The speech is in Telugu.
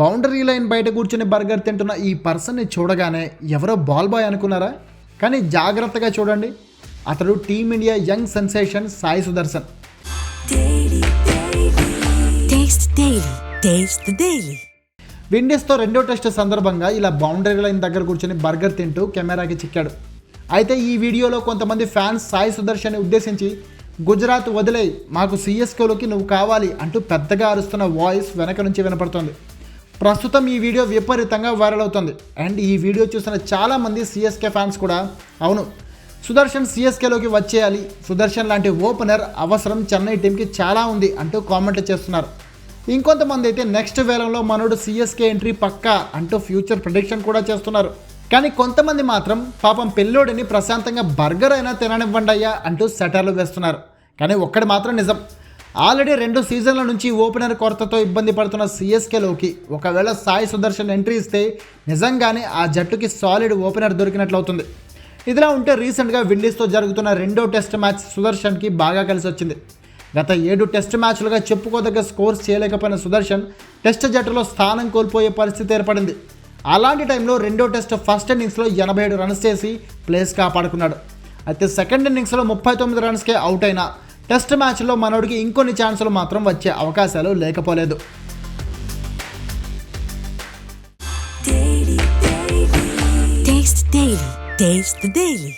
బౌండరీ లైన్ బయట కూర్చుని బర్గర్ తింటున్న ఈ పర్సన్ని చూడగానే ఎవరో బాల్ బాయ్ అనుకున్నారా? కానీ జాగ్రత్తగా చూడండి. అతడు team India young sensation Sai Sudharsan. విండీస్తో రెండో టెస్ట్ సందర్భంగా ఇలా బౌండరీ లైన్ దగ్గర కూర్చొని బర్గర్ తింటూ కెమెరాకి చిక్కాడు. అయితే ఈ వీడియోలో కొంతమంది ఫ్యాన్స్ సాయి సుదర్శన్ని ఉద్దేశించి గుజరాత్ వదిలే మాకు సిఎస్కేలోకి నువ్వు కావాలి అంటూ పెద్దగా అరుస్తున్న వాయిస్ వెనక నుంచి వినపడుతోంది. ప్రస్తుతం ఈ వీడియో విపరీతంగా వైరల్ అవుతుంది. అండ్ ఈ వీడియో చూసిన చాలామంది సిఎస్కే ఫ్యాన్స్ కూడా అవును సుదర్శన్ సిఎస్కేలోకి వచ్చేయాలి. సుదర్శన్ లాంటి ఓపెనర్ అవసరం. చెన్నై టీంకి చాలా ఉంది అంటూ కామెంట్లు చేస్తున్నారు. ఇంకొంతమంది అయితే నెక్స్ట్ వేలంలో మనోడు సిఎస్కే ఎంట్రీ పక్కా అంటూ ఫ్యూచర్ ప్రొడిక్షన్ కూడా చేస్తున్నారు. కానీ కొంతమంది మాత్రం పాపం పెళ్ళోడిని ప్రశాంతంగా బర్గర్ అయినా తిననివ్వండి అయ్యా అంటూ సెటర్లు వేస్తున్నారు. కానీ ఒక్కడి మాత్రం నిజం ఆల్రెడీ రెండు సీజన్ల నుంచి ఓపెనర్ కొరతతో ఇబ్బంది పడుతున్న సిఎస్కేలోకి ఒకవేళ సాయి సుదర్శన్ ఎంట్రీ ఇస్తే నిజంగానే ఆ జట్టుకి సాలిడ్ ఓపెనర్ దొరికినట్లు అవుతుంది ఇదిలా ఉంటే రీసెంట్గా విండీస్తో జరుగుతున్న రెండో టెస్ట్ మ్యాచ్ సుదర్శన్కి బాగా కలిసి వచ్చింది గత ఏడు టెస్ట్ మ్యాచ్లుగా చెప్పుకోదగ్గ స్కోర్స్ చేయలేకపోయిన సుదర్శన్ టెస్ట్ జట్టులో స్థానం కోల్పోయే పరిస్థితి ఏర్పడింది. అలాంటి టైంలో రెండో టెస్ట్ ఫస్ట్ ఇన్నింగ్స్లో ఎనభై ఏడు రన్స్ చేసి ప్లేస్ కాపాడుకున్నాడు. అయితే సెకండ్ ఇన్నింగ్స్లో ముప్పై తొమ్మిది రన్స్కే అవుట్ అయినా టెస్ట్ మ్యాచ్లో మనోడికి ఇంకొన్ని ఛాన్సులు మాత్రం వచ్చే అవకాశాలు లేకపోలేదు Daily.